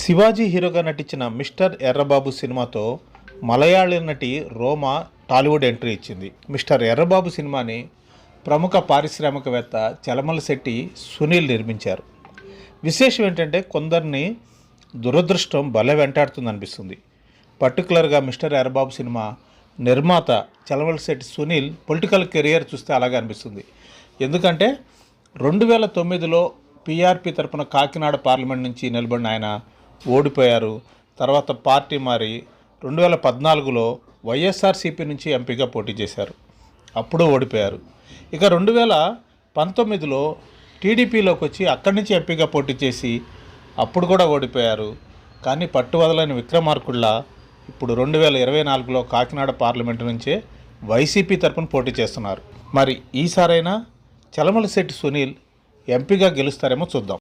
శివాజీ హీరోగా నటించిన మిస్టర్ ఎర్రబాబు సినిమాతో మలయాళీ నటి రోమా టాలీవుడ్ ఎంట్రీ ఇచ్చింది. మిస్టర్ ఎర్రబాబు సినిమాని ప్రముఖ పారిశ్రామికవేత్త చలమల శెట్టి సునీల్ నిర్మించారు. విశేషం ఏంటంటే కొందరిని దురదృష్టం భలే వెంటాడుతుంది అనిపిస్తుంది. పర్టికులర్గా మిస్టర్ ఎర్రబాబు సినిమా నిర్మాత చలమల శెట్టి సునీల్ పొలిటికల్ కెరియర్ చూస్తే అలాగే అనిపిస్తుంది. ఎందుకంటే రెండు వేల తొమ్మిదిలో పీఆర్పీ తరపున కాకినాడ పార్లమెంట్ నుంచి నిలబడిన ఆయన ఓడిపోయారు. తర్వాత పార్టీ మారి రెండు వేల పద్నాలుగులో వైఎస్ఆర్సీపీ నుంచి ఎంపీగా పోటీ చేశారు. అప్పుడు ఓడిపోయారు. ఇక రెండు వేల పంతొమ్మిదిలో టీడీపీలోకి వచ్చి అక్కడి నుంచి ఎంపీగా పోటీ చేసి అప్పుడు కూడా ఓడిపోయారు. కానీ పట్టువదలని విక్రమార్కుళ్ళ ఇప్పుడు రెండు వేల ఇరవై నాలుగులో కాకినాడ పార్లమెంటు నుంచే వైసీపీ తరపున పోటీ చేస్తున్నారు. మరి ఈసారైనా చలమల శెట్టి సునీల్ ఎంపీగా గెలుస్తారేమో చూద్దాం.